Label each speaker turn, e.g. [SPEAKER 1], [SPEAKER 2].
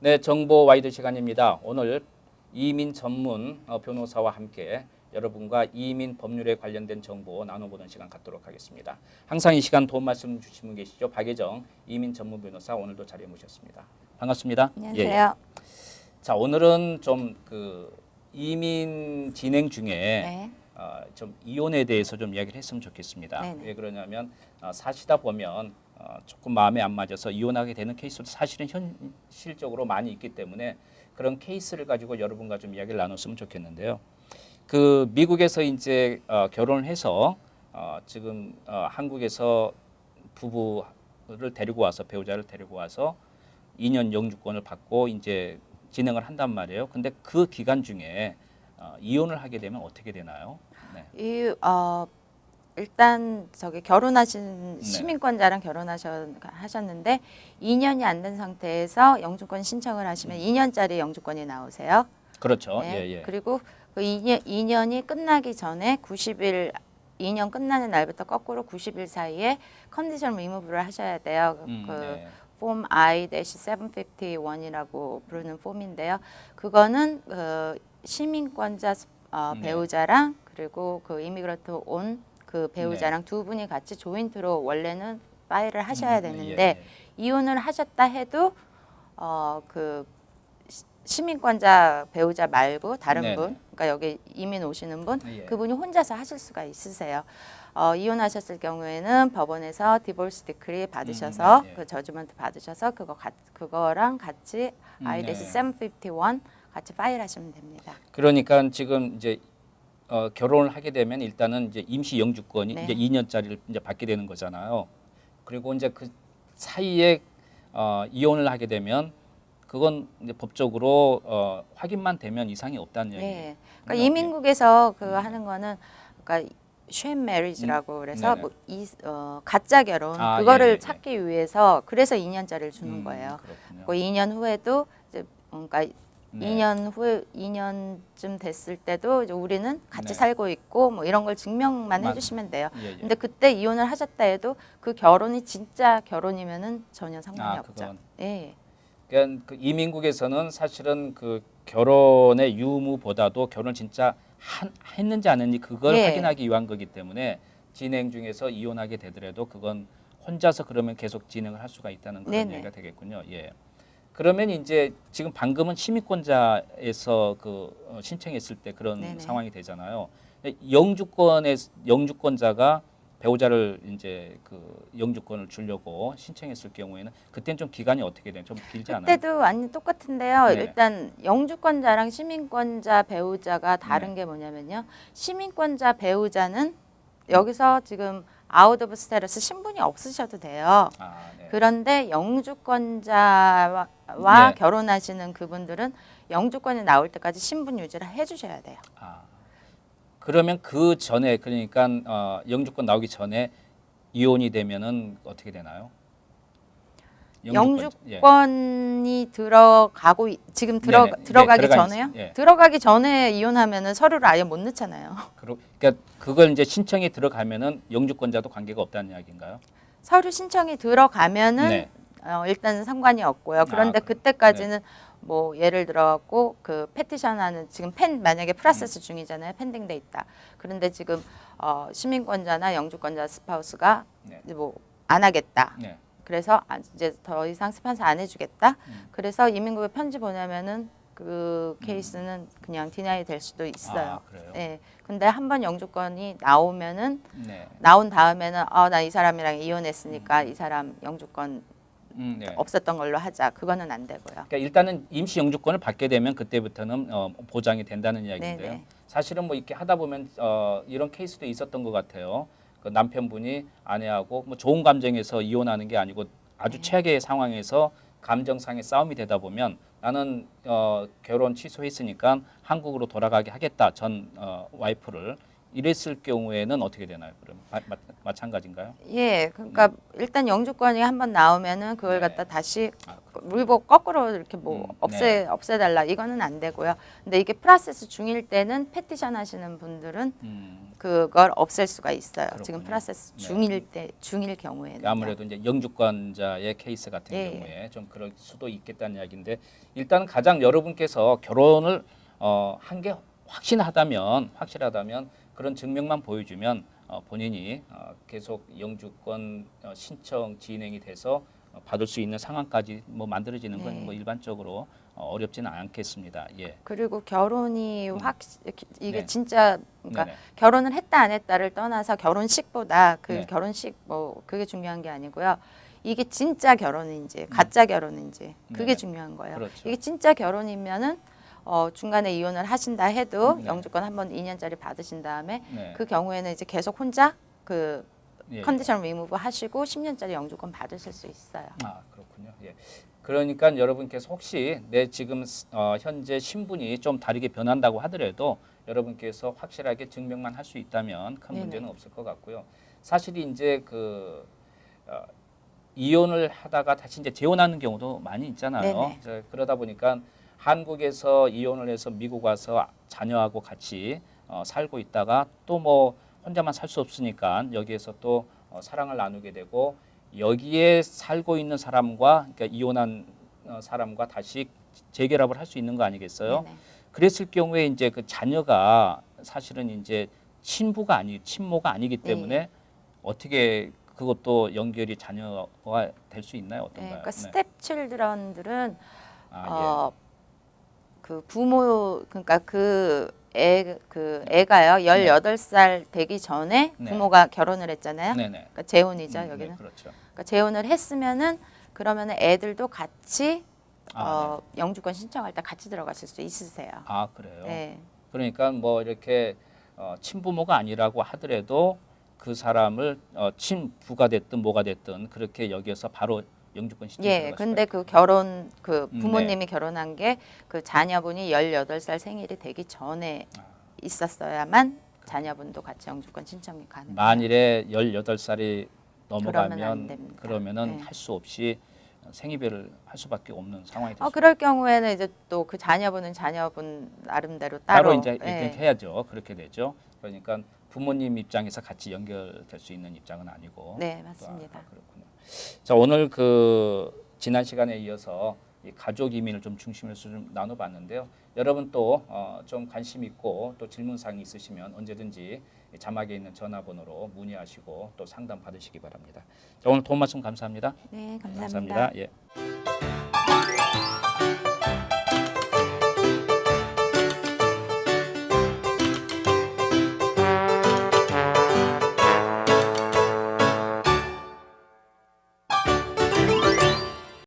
[SPEAKER 1] 네, 정보 와이드 시간입니다. 오늘 이민 전문 어, 변호사와 함께 여러분과 이민 법률에 관련된 정보 나눠보는 시간 갖도록 하겠습니다. 항상 이 시간 도움 말씀 주시는 분 계시죠? 박예정 이민 전문 변호사 오늘도 자리에 모셨습니다. 반갑습니다. 예, 예.
[SPEAKER 2] 안녕하세요.
[SPEAKER 1] 자, 오늘은 좀 그 이민 진행 중에
[SPEAKER 2] 네.
[SPEAKER 1] 어, 좀 이혼에 대해서 좀 이야기를 했으면 좋겠습니다.
[SPEAKER 2] 네네.
[SPEAKER 1] 왜 그러냐면 어, 사시다 보면 어, 조금 마음에 안 맞아서 이혼하게 되는 케이스도 사실은 현실적으로 많이 있기 때문에 그런 케이스를 가지고 여러분과 좀 이야기를 나눴으면 좋겠는데요. 그 미국에서 이제 어, 결혼을 해서 어, 지금 어, 한국에서 부부를 데리고 와서 배우자를 데리고 와서 2년 영주권을 받고 이제 진행을 한단 말이에요. 근데 그 기간 중에 어, 이혼을 하게 되면 어떻게 되나요? 네.
[SPEAKER 2] 이 어, 일단 저기 결혼하신
[SPEAKER 1] 네.
[SPEAKER 2] 시민권자랑 결혼하셨는데 2년이 안 된 상태에서 영주권 신청을 하시면 2년짜리 영주권이 나오세요.
[SPEAKER 1] 그렇죠.
[SPEAKER 2] 네.
[SPEAKER 1] 예, 예.
[SPEAKER 2] 그리고 그 2년, 2년이 끝나기 전에 90일 2년 끝나는 날부터 거꾸로 90일 사이에 컨디션 리무브를 하셔야 돼요.
[SPEAKER 1] 음,
[SPEAKER 2] 그
[SPEAKER 1] 네.
[SPEAKER 2] 폼 I-751이라고 부르는 폼인데요. 그거는 그 시민권자 어,
[SPEAKER 1] 네.
[SPEAKER 2] 배우자랑 그리고 그 이미그런트 온 그 배우자랑 두 분이 같이 조인트로 원래는 파일을 하셔야
[SPEAKER 1] 음,
[SPEAKER 2] 되는데
[SPEAKER 1] 예, 예.
[SPEAKER 2] 이혼을 하셨다 해도 어 그 시민권자 배우자 말고 다른
[SPEAKER 1] 네네.
[SPEAKER 2] 분, 그러니까 여기 이민 오시는 분,
[SPEAKER 1] 예.
[SPEAKER 2] 그분이 혼자서 하실 수가 있으세요. 어, 이혼하셨을 경우에는 법원에서 디볼스 디크리 받으셔서
[SPEAKER 1] 음, 네, 네.
[SPEAKER 2] 그 저주먼트 받으셔서 그거 가, 그거랑 같이
[SPEAKER 1] 음,
[SPEAKER 2] 아이데시
[SPEAKER 1] 네.
[SPEAKER 2] 751 같이 파일하시면 됩니다.
[SPEAKER 1] 그러니까 지금 이제 어, 결혼을 하게 되면 일단은 이제 임시 영주권이
[SPEAKER 2] 네.
[SPEAKER 1] 이제 2년짜리를 이제 받게 되는 거잖아요. 그리고 이제 그 사이에 어, 이혼을 하게 되면 그건 이제 법적으로 어, 확인만 되면 이상이 없다는 얘기예요.
[SPEAKER 2] 네. 그러니까 이민국에서 그 하는 거는 그러니까 쉐임 메리지라고 그래서
[SPEAKER 1] 음. 네네.
[SPEAKER 2] 뭐 이, 어, 가짜 결혼
[SPEAKER 1] 아,
[SPEAKER 2] 그거를
[SPEAKER 1] 예, 예, 예.
[SPEAKER 2] 찾기 위해서 그래서 2년짜리를 주는
[SPEAKER 1] 음,
[SPEAKER 2] 거예요.
[SPEAKER 1] 그렇군요.
[SPEAKER 2] 그 2년 후에도 이제 그러니까
[SPEAKER 1] 네.
[SPEAKER 2] 2년 후에 2년쯤 됐을 때도 이제 우리는 같이
[SPEAKER 1] 네.
[SPEAKER 2] 살고 있고 뭐 이런 걸 증명만
[SPEAKER 1] 맞-
[SPEAKER 2] 해주시면 돼요.
[SPEAKER 1] 예, 예.
[SPEAKER 2] 근데 그때 이혼을 하셨다 해도 그 결혼이 진짜 결혼이면은 전혀 상관이
[SPEAKER 1] 아,
[SPEAKER 2] 없죠.
[SPEAKER 1] 그건.
[SPEAKER 2] 예.
[SPEAKER 1] 그러니까 그 이민국에서는 사실은 그 결혼의 유무보다도 결혼 진짜 한, 했는지 안 했는지 그걸
[SPEAKER 2] 예.
[SPEAKER 1] 확인하기 위한 거기 때문에 진행 중에서 이혼하게 되더라도 그건 혼자서 그러면 계속 진행을 할 수가 있다는 그런
[SPEAKER 2] 네네.
[SPEAKER 1] 얘기가 되겠군요. 예. 그러면 이제 지금 방금은 시민권자에서 그 어, 신청했을 때 그런
[SPEAKER 2] 네네.
[SPEAKER 1] 상황이 되잖아요. 영주권의 영주권자가 배우자를 이제 그 영주권을 주려고 신청했을 경우에는 그때는 좀 기간이 어떻게 돼요? 좀 길지 않아요?
[SPEAKER 2] 그때도 완전 똑같은데요.
[SPEAKER 1] 네.
[SPEAKER 2] 일단 영주권자랑 시민권자 배우자가
[SPEAKER 1] 네.
[SPEAKER 2] 다른 게 뭐냐면요. 시민권자 배우자는 여기서 지금 아웃 오브 스테러스 신분이 없으셔도 돼요.
[SPEAKER 1] 아, 네.
[SPEAKER 2] 그런데 영주권자와 와
[SPEAKER 1] 네.
[SPEAKER 2] 결혼하시는 그분들은 영주권이 나올 때까지 신분 유지를 해주셔야 돼요.
[SPEAKER 1] 아, 그러면 그 전에 그러니까 어, 영주권 나오기 전에 이혼이 되면은 어떻게 되나요? 영주권- 예.
[SPEAKER 2] 영주권이 들어가고 이- 지금 들어
[SPEAKER 1] 네네. 네,
[SPEAKER 2] 들어가기
[SPEAKER 1] 들어가 있-
[SPEAKER 2] 전에요?
[SPEAKER 1] 예.
[SPEAKER 2] 들어가기 전에 이혼하면은 서류를 아예 못 넣잖아요.
[SPEAKER 1] 그러- 그러니까 그걸 이제 신청이 들어가면은 영주권자도 관계가 없다는 이야기인가요?
[SPEAKER 2] 서류 신청이 들어가면은
[SPEAKER 1] 네.
[SPEAKER 2] 어, 일단 상관이 없고요. 그런데
[SPEAKER 1] 아, 그-
[SPEAKER 2] 그때까지는 뭐 예를 들어갖고 그 페티션하는 지금 펜 만약에
[SPEAKER 1] 음.
[SPEAKER 2] 프로세스 중이잖아요. 펜딩돼 있다. 그런데 지금 어, 시민권자나 영주권자 스파우스가
[SPEAKER 1] 네.
[SPEAKER 2] 뭐 안 하겠다.
[SPEAKER 1] 네.
[SPEAKER 2] 그래서 아, 이제 더 이상 스판서 안 해주겠다.
[SPEAKER 1] 음.
[SPEAKER 2] 그래서 이민국에 편지 보내면은 그 케이스는 그냥 디나이 될 수도 있어요.
[SPEAKER 1] 아, 그래요.
[SPEAKER 2] 예. 근데 한 번 영주권이 나오면은
[SPEAKER 1] 네.
[SPEAKER 2] 나온 다음에는 아나이 사람이랑 이혼했으니까 이 사람 영주권
[SPEAKER 1] 음, 네.
[SPEAKER 2] 없었던 걸로 하자. 그거는 안 되고요.
[SPEAKER 1] 그러니까 일단은 임시 영주권을 받게 되면 그때부터는 어, 보장이 된다는 이야기인데요.
[SPEAKER 2] 네네.
[SPEAKER 1] 사실은 뭐 이렇게 하다 보면 어, 이런 케이스도 있었던 것 같아요. 그 남편분이 아내하고 뭐 좋은 감정에서 이혼하는 게 아니고 아주
[SPEAKER 2] 네.
[SPEAKER 1] 최악의 상황에서 감정상의 싸움이 되다 보면 나는 어, 결혼 취소했으니까 한국으로 돌아가게 하겠다 전 어, 와이프를 이랬을 경우에는 어떻게 되나요? 그럼 마, 마, 마찬가지인가요?
[SPEAKER 2] 예, 그러니까 일단 영주권이 한번 나오면은 그걸
[SPEAKER 1] 음. 네.
[SPEAKER 2] 갖다 다시
[SPEAKER 1] 아,
[SPEAKER 2] 리복 거꾸로 이렇게 뭐
[SPEAKER 1] 음,
[SPEAKER 2] 없애 없애달라 이거는 안 되고요. 근데 이게 프로세스 중일 때는 페티션 하시는 분들은
[SPEAKER 1] 음,
[SPEAKER 2] 그걸 없앨 수가 있어요.
[SPEAKER 1] 그렇군요.
[SPEAKER 2] 지금 프로세스
[SPEAKER 1] 네.
[SPEAKER 2] 중일 때 중일 경우에는
[SPEAKER 1] 아무래도 이제 영주권자의 케이스 같은
[SPEAKER 2] 예,
[SPEAKER 1] 경우에 좀 그럴 수도 있겠다는 이야기인데 일단 가장 여러분께서 결혼을 어, 한 게 확신하다면 확실하다면 그런 증명만 보여주면 어, 본인이 어, 계속 영주권 어, 신청 진행이 돼서 어, 받을 수 있는 상황까지 뭐 만들어지는 건
[SPEAKER 2] 네.
[SPEAKER 1] 뭐 일반적으로 어, 어렵지는 않겠습니다. 예.
[SPEAKER 2] 그리고 결혼이
[SPEAKER 1] 음.
[SPEAKER 2] 확 이게
[SPEAKER 1] 네.
[SPEAKER 2] 진짜 그러니까
[SPEAKER 1] 네네.
[SPEAKER 2] 결혼을 했다 안 했다를 떠나서 결혼식보다 그
[SPEAKER 1] 네.
[SPEAKER 2] 결혼식 뭐 그게 중요한 게 아니고요. 이게 진짜 결혼인지 가짜 결혼인지 그게
[SPEAKER 1] 음. 네네.
[SPEAKER 2] 중요한 거예요.
[SPEAKER 1] 그렇죠.
[SPEAKER 2] 이게 진짜 결혼이면은 어, 중간에 이혼을 하신다 해도
[SPEAKER 1] 네.
[SPEAKER 2] 영주권 한번 2년짜리 받으신 다음에
[SPEAKER 1] 네.
[SPEAKER 2] 그 경우에는 이제 계속 혼자 그
[SPEAKER 1] 예, 예.
[SPEAKER 2] 컨디션 리무브 하시고 10년짜리 영주권 받으실 수 있어요.
[SPEAKER 1] 아 그렇군요. 예. 그러니까 여러분께서 혹시 내 지금 어, 현재 신분이 좀 다르게 변한다고 하더라도 여러분께서 확실하게 증명만 할 수 있다면 큰. 문제는 없을 것 같고요. 사실 이제 그 어, 이혼을 하다가 다시 이제 재혼하는 경우도 많이 있잖아요. 그러다 보니까 한국에서 이혼을 해서 미국 와서 자녀하고 같이 어, 살고 있다가 또뭐 혼자만 살 수 없으니까 여기에서 또 어, 사랑을 나누게 되고 여기에 살고 있는 사람과 그러니까 이혼한 어, 사람과 다시 재결합을 할 수 있는 거 아니겠어요?
[SPEAKER 2] 네네.
[SPEAKER 1] 그랬을 경우에 이제 그 자녀가 사실은 이제 친부가 아니 친모가 아니기
[SPEAKER 2] 네.
[SPEAKER 1] 때문에 어떻게 그것도 연결이 자녀가 될 수 있나요?
[SPEAKER 2] 네,
[SPEAKER 1] 어떤가요?
[SPEAKER 2] 그러니까 스텝 칠드런들은
[SPEAKER 1] 아, 예.
[SPEAKER 2] 어, 그 부모 그러니까 그 애 그 애가요 18살 되기 전에
[SPEAKER 1] 네.
[SPEAKER 2] 부모가 결혼을 했잖아요.
[SPEAKER 1] 네네.
[SPEAKER 2] 그러니까 재혼이죠,
[SPEAKER 1] 음,
[SPEAKER 2] 여기는.
[SPEAKER 1] 네, 그렇죠.
[SPEAKER 2] 그러니까 재혼을 했으면은 그러면은 애들도 같이
[SPEAKER 1] 아,
[SPEAKER 2] 어, 영주권 신청할 때 같이 들어가실 수 있으세요.
[SPEAKER 1] 아 그래요.
[SPEAKER 2] 네.
[SPEAKER 1] 그러니까 뭐 이렇게 어, 친부모가 아니라고 하더라도 그 사람을 어, 친부가 됐든 뭐가 됐든 그렇게 여기에서 바로 영주권 신청.
[SPEAKER 2] 예, 근데 그 결혼 그
[SPEAKER 1] 음,
[SPEAKER 2] 부모님이 결혼한 게 그 자녀분이 18살 생일이 되기 전에
[SPEAKER 1] 아.
[SPEAKER 2] 있었어야만 자녀분도 같이 영주권 신청이 가능해요.
[SPEAKER 1] 만일에 18살이
[SPEAKER 2] 그러면 안
[SPEAKER 1] 넘어가면
[SPEAKER 2] 됩니다.
[SPEAKER 1] 그러면은
[SPEAKER 2] 네.
[SPEAKER 1] 할 수 없이 생이별을 할 수밖에 없는 상황이
[SPEAKER 2] 어,
[SPEAKER 1] 됐죠.
[SPEAKER 2] 그럴 경우에는 이제 또 그 자녀분은 자녀분 나름대로
[SPEAKER 1] 따로,
[SPEAKER 2] 따로,
[SPEAKER 1] 이제
[SPEAKER 2] 예.
[SPEAKER 1] 이렇게 해야죠. 그렇게 되죠. 그러니까 부모님 입장에서 같이 연결될 수 있는 입장은 아니고.
[SPEAKER 2] 네,
[SPEAKER 1] 또
[SPEAKER 2] 맞습니다.
[SPEAKER 1] 아, 그렇군요. 자 오늘 그 지난 시간에 이어서 이 가족 이민을 좀 중심으로 좀 나눠봤는데요. 여러분 또 어, 좀 관심 있고 또 질문 사항이 있으시면 언제든지 이 자막에 있는 전화번호로 문의하시고 또 상담 받으시기 바랍니다. 자, 오늘 도움 말씀 감사합니다.
[SPEAKER 2] 네, 감사합니다.
[SPEAKER 1] 감사합니다. 예.